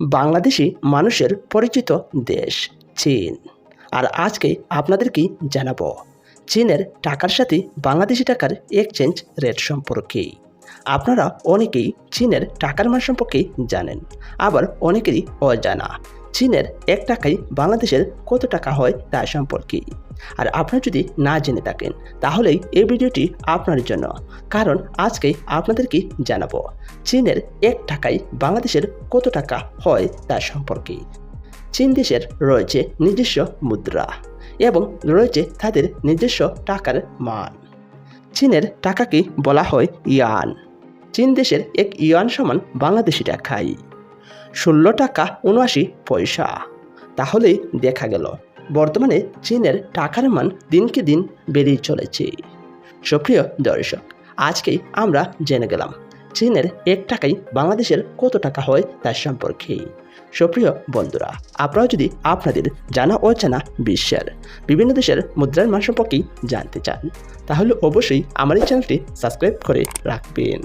বাংলাদেশি মানুষের পরিচিত দেশ, চীন। আর আজকে আপনাদেরকে জানাব, চীনের টাকার সাথে বাংলাদেশি টাকার এক্সচেঞ্জ রেট সম্পর্কে। আপনারা অনেকেই চীনের টাকার মান সম্পর্কে জানেন, আবার অনেকেরই অজানা। চীনের এক টাকায় বাংলাদেশের কত টাকা হয় তা সম্পর্কে। আর আপনারা যদি না জেনে থাকেন তাহলেই এই ভিডিওটি আপনার জন্য। কারণ আজকে আপনাদেরকে জানাব চীনের এক টাকায় বাংলাদেশের কত টাকা হয় তা সম্পর্কে। চীন দেশের রয়েছে নিজস্ব মুদ্রা এবং রয়েছে তাদের নিজস্ব টাকার মান। চীনের টাকাকে বলা হয় ইয়ান। চীন দেশের এক ইয়ান সমান বাংলাদেশি টাকাই। ষোলো টাকা উনআশি পয়সা। তাহলেই দেখা গেল, বর্তমানে চীনের টাকার মান দিনকে দিন বেড়েই চলেছে। সুপ্রিয় দর্শক আজকে আমরা জেনে গেলাম, চীনের এক টাকাই বাংলাদেশের কত টাকা হয় তার সম্পর্কে। সুপ্রিয় বন্ধুরা, আপনারা যদি আপনাদের জানা অজানা বিশ্বের বিভিন্ন দেশের মুদ্রার মান সম্পর্কেই জানতে চান, তাহলে অবশ্যই আমার এই চ্যানেলটি সাবস্ক্রাইব করে রাখবেন।